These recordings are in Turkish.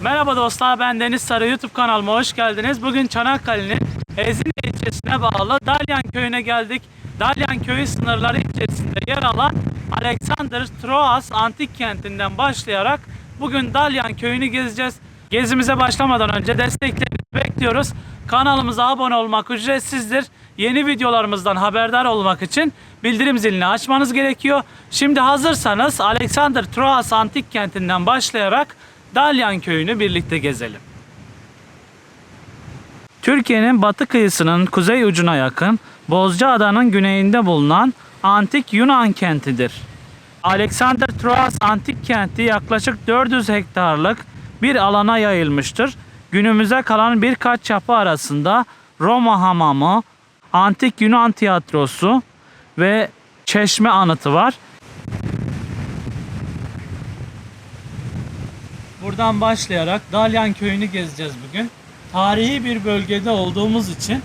Merhaba dostlar ben Deniz Sarı YouTube kanalıma hoş geldiniz. Bugün Çanakkale'nin Ezine ilçesine bağlı Dalyan köyüne geldik. Dalyan köyü sınırları içerisinde yer alan Alexander Troas antik kentinden başlayarak bugün Dalyan köyünü gezeceğiz. Gezimize başlamadan önce desteklerinizi bekliyoruz. Kanalımıza abone olmak ücretsizdir. Yeni videolarımızdan haberdar olmak için bildirim zilini açmanız gerekiyor. Şimdi hazırsanız Alexander Troas antik kentinden başlayarak Dalyan köyünü birlikte gezelim. Türkiye'nin batı kıyısının kuzey ucuna yakın Bozcaada'nın güneyinde bulunan antik Yunan kentidir. Alexander Troas antik kenti yaklaşık 400 hektarlık bir alana yayılmıştır. Günümüze kalan birkaç yapı arasında Roma hamamı, antik Yunan tiyatrosu ve çeşme anıtı var. Buradan başlayarak Dalyan köyünü gezeceğiz bugün. Tarihi bir bölgede olduğumuz için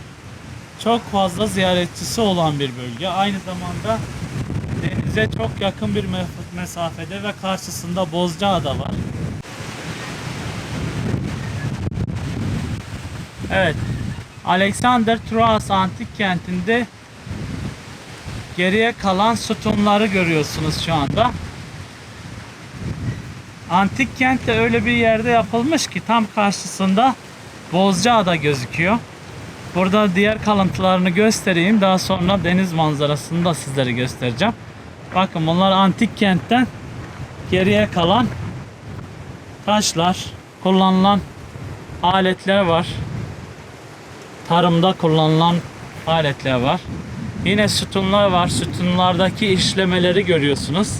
çok fazla ziyaretçisi olan bir bölge. Aynı zamanda denize çok yakın bir mesafede ve karşısında Bozcaada var. Evet. Alexander Troas antik kentinde geriye kalan sütunları görüyorsunuz şu anda. Antik kent de öyle bir yerde yapılmış ki tam karşısında Bozcaada gözüküyor. Burada diğer kalıntılarını göstereyim. Daha sonra deniz manzarasını da sizlere göstereceğim. Bakın bunlar antik kentten geriye kalan taşlar, kullanılan aletler var. Tarımda kullanılan aletler var. Yine sütunlar var. Sütunlardaki işlemeleri görüyorsunuz.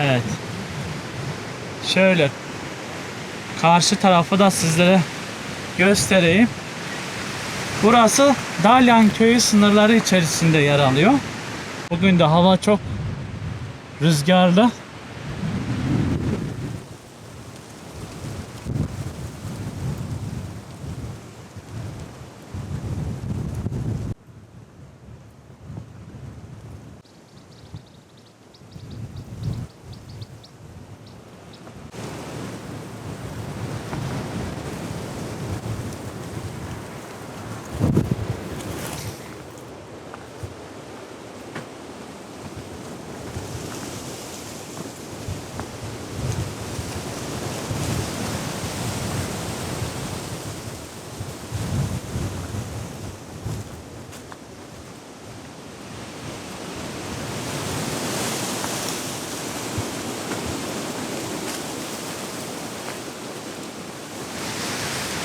Evet. Şöyle karşı tarafı da sizlere göstereyim. Burası Dalyan köyü sınırları içerisinde yer alıyor. Bugün de hava çok rüzgarlı.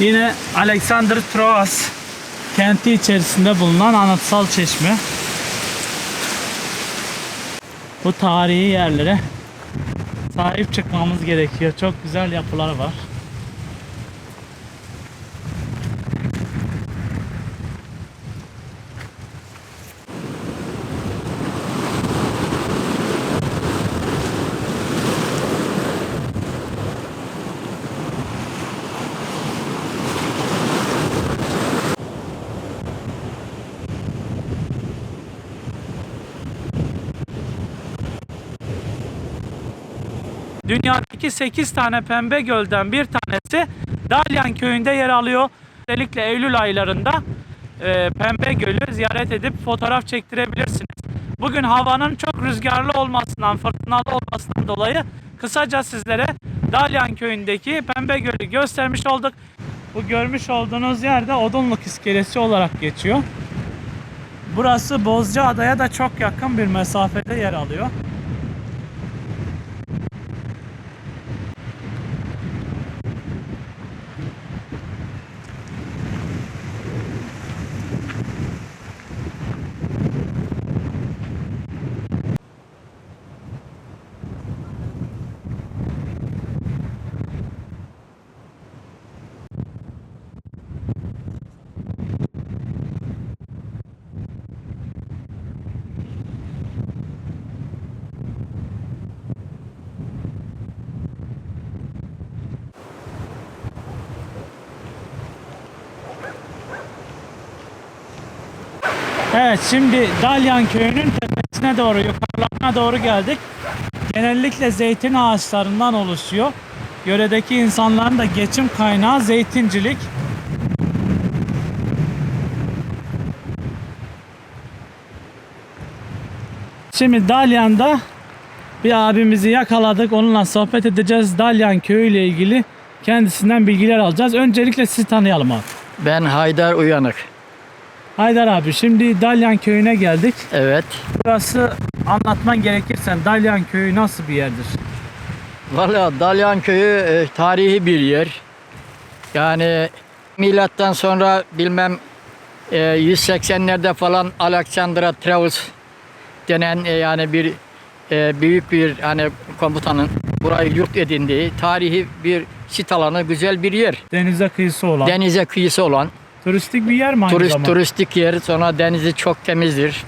Yine Alexander Troas kenti içerisinde bulunan anıtsal çeşme. Bu tarihi yerlere sahip çıkmamız gerekiyor. Çok güzel yapılar var. Dünyadaki 8 tane pembe gölden bir tanesi Dalyan köyünde yer alıyor. Özellikle Eylül aylarında e, pembe gölü ziyaret edip fotoğraf çektirebilirsiniz. Bugün havanın çok rüzgarlı olmasından, fırtınalı olmasından dolayı kısaca sizlere Dalyan köyündeki pembe gölü göstermiş olduk. Bu görmüş olduğunuz yerde Odunluk iskelesi olarak geçiyor. Burası Bozcaada'ya da çok yakın bir mesafede yer alıyor. Evet şimdi Dalyan köyünün tepesine doğru yukarılarına doğru geldik. genellikle zeytin ağaçlarından oluşuyor. Yöredeki insanların da geçim kaynağı zeytincilik. Şimdi Dalyan'da bir abimizi yakaladık. Onunla sohbet edeceğiz. Dalyan köyü ile ilgili kendisinden bilgiler alacağız. Öncelikle sizi tanıyalım abi. Ben Haydar Uyanık. Haydar abi şimdi Dalyan köyüne geldik. Evet. Burası anlatman gerekirse Dalyan köyü nasıl bir yerdir? Valla Dalyan Köyü e, tarihi bir yer. Yani milattan sonra bilmem e, 180'lerde falan Alexandra Travis denen e, yani bir e, büyük bir hani komutanın burayı yurt edindiği tarihi bir sit alanı güzel bir yer. Denize kıyısı olan. Denize kıyısı olan turistik bir yer mi aynı turist zamanda? turistik yer sonra denizi çok temizdir.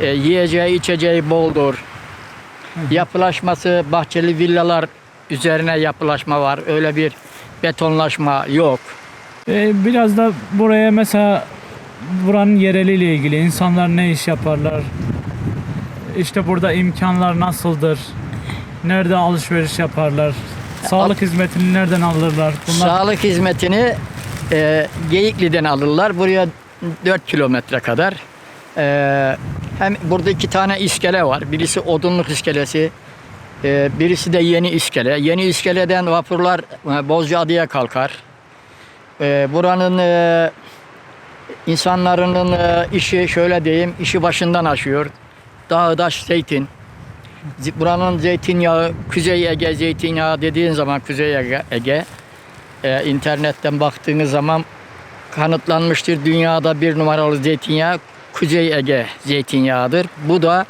E, yiyeceği içeceği boldur. Yapılaşması bahçeli villalar üzerine yapılaşma var. Öyle bir betonlaşma yok. Ee, biraz da buraya mesela buranın yereliyle ilgili insanlar ne iş yaparlar? İşte burada imkanlar nasıldır? Nerede alışveriş yaparlar? Sağlık hizmetini nereden alırlar? Bunlar Sağlık hizmetini e, Geyikli'den alırlar. Buraya 4 kilometre kadar. E, hem burada iki tane iskele var. Birisi odunluk iskelesi. e, birisi de yeni iskele. Yeni iskeleden vapurlar e, Bozcaada'ya kalkar. E, buranın e, insanların e, işi şöyle diyeyim, işi başından aşıyor. Dağ, taş, zeytin. Buranın zeytinyağı, Kuzey Ege zeytinyağı dediğin zaman Kuzey Ege, Ege e, internetten baktığınız zaman kanıtlanmıştır. Dünyada bir numaralı zeytinyağı Kuzey Ege zeytinyağıdır. Bu da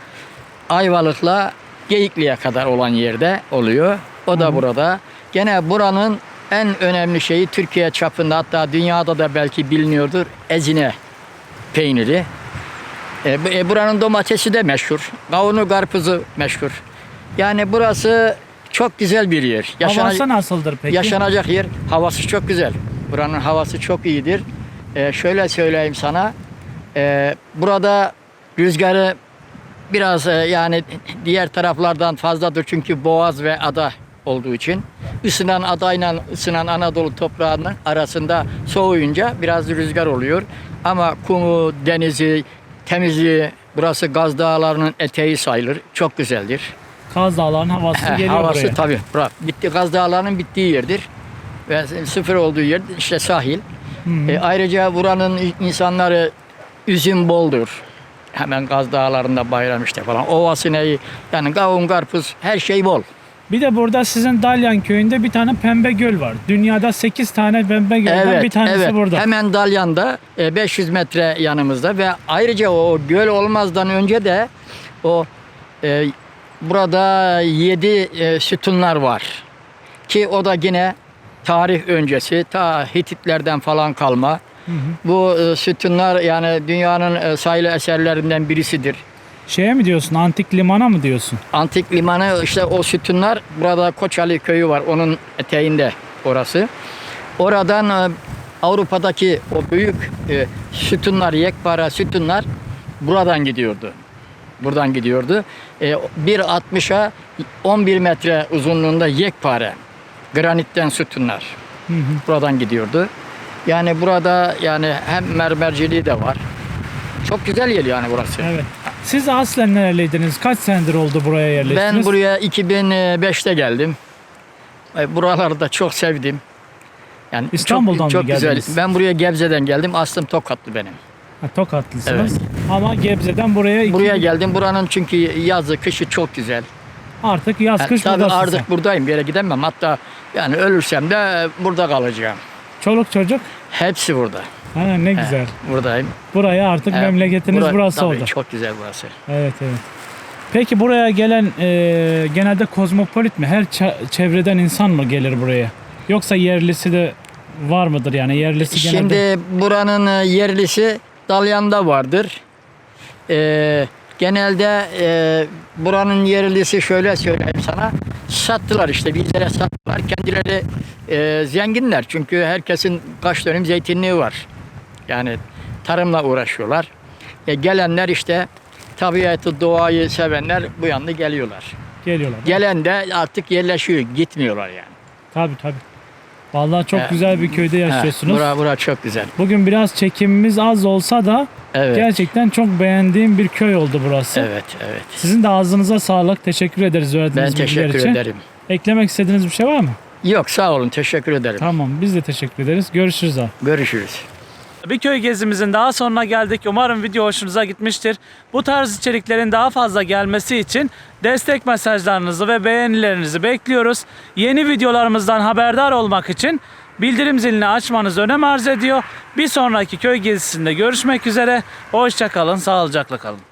Ayvalık'la Geyikli'ye kadar olan yerde oluyor. O da burada. Gene buranın en önemli şeyi Türkiye çapında hatta dünyada da belki biliniyordur. Ezine peyniri. E, e, buranın domatesi de meşhur. Kavunu, karpuzu meşhur. Yani burası çok güzel bir yer. Yaşana- havası nasıldır peki? Yaşanacak yer, havası çok güzel. Buranın havası çok iyidir. Ee, şöyle söyleyeyim sana, ee, burada rüzgarı biraz e, yani diğer taraflardan fazladır çünkü boğaz ve ada olduğu için. Isınan adayla ısınan Anadolu toprağının arasında soğuyunca biraz rüzgar oluyor. Ama kumu, denizi, temizliği, burası Gaz Dağları'nın eteği sayılır. Çok güzeldir. Kaz Dağları'nın havası geliyor havası buraya. tabii. Bura, bitti Gaz Dağları'nın bittiği yerdir. Ve sıfır olduğu yer işte sahil. E, ayrıca buranın insanları üzüm boldur. Hemen Gaz Dağları'nda bayram işte falan. Neyi yani kavun, karpuz her şey bol. Bir de burada sizin Dalyan köyünde bir tane pembe göl var. Dünyada 8 tane pembe gölden Evet, bir tanesi evet. burada. Hemen Dalyan'da e, 500 metre yanımızda ve ayrıca o göl olmazdan önce de o e, burada 7 sütunlar var. Ki o da yine tarih öncesi ta Hititlerden falan kalma. Bu e, sütunlar yani dünyanın e, sayılı eserlerinden birisidir. Şeye mi diyorsun? Antik limana mı diyorsun? Antik limanı işte o sütunlar burada Koçali köyü var onun eteğinde orası. Oradan e, Avrupa'daki o büyük e, sütunlar, yekpare sütunlar buradan gidiyordu. Buradan gidiyordu. E, 1.60'a 11 metre uzunluğunda yekpare granitten sütunlar Hı hı. buradan gidiyordu. Yani burada yani hem mermerciliği de var. Çok güzel yer yani burası. Evet. Siz aslen nereliydiniz? Kaç senedir oldu buraya yerleştiniz? Ben buraya 2005'te geldim. E, Buraları da çok sevdim. Yani İstanbul'dan çok, mı çok güzel. geldiniz? Ben buraya Gebze'den geldim. Aslım Tokatlı benim. Ha, Tokatlısınız. Ama Gebze'den buraya iki- Buraya geldim. Buranın çünkü yazı, kışı çok güzel. artık yaz Yani kış tabii buradasın artık sen. buradayım. Bir yere gidemem. Hatta yani ölürsem de burada kalacağım. Çoluk çocuk. Hepsi burada. Ha, ne güzel. Buradayım. Buraya artık E, memleketiniz bura- burası tabii oldu. Çok güzel burası. Evet evet. Peki buraya gelen e, genelde kozmopolit mi? Her ça- çevreden insan mı gelir buraya? Yoksa yerlisi de var mıdır yani yerlisi genelde? Şimdi buranın e, yerlisi Dalyan'da vardır. Ee, genelde e, buranın yerlisi şöyle söyleyeyim sana. Sattılar işte bizlere sattılar. Kendileri e, zenginler çünkü herkesin kaç dönüm zeytinliği var. Yani tarımla uğraşıyorlar. E, gelenler işte tabiatı, doğayı sevenler bu yanda geliyorlar. Geliyorlar. Gelen de artık yerleşiyor. Gitmiyorlar yani. Tabii tabii. Vallahi çok He. güzel bir köyde yaşıyorsunuz. bura, bura çok güzel. Bugün biraz çekimimiz az olsa da Evet. gerçekten çok beğendiğim bir köy oldu burası. Evet, evet. Sizin de ağzınıza sağlık. Teşekkür ederiz verdiğiniz Ben bilgiler teşekkür için. ederim. Eklemek istediğiniz bir şey var mı? Yok sağ olun. Teşekkür ederim. Tamam biz de teşekkür ederiz. Görüşürüz abi. Görüşürüz. Bir köy gezimizin daha sonuna geldik. Umarım video hoşunuza gitmiştir. Bu tarz içeriklerin daha fazla gelmesi için destek mesajlarınızı ve beğenilerinizi bekliyoruz. Yeni videolarımızdan haberdar olmak için bildirim zilini açmanız önem arz ediyor. Bir sonraki köy gezisinde görüşmek üzere. Hoşçakalın, sağlıcakla kalın.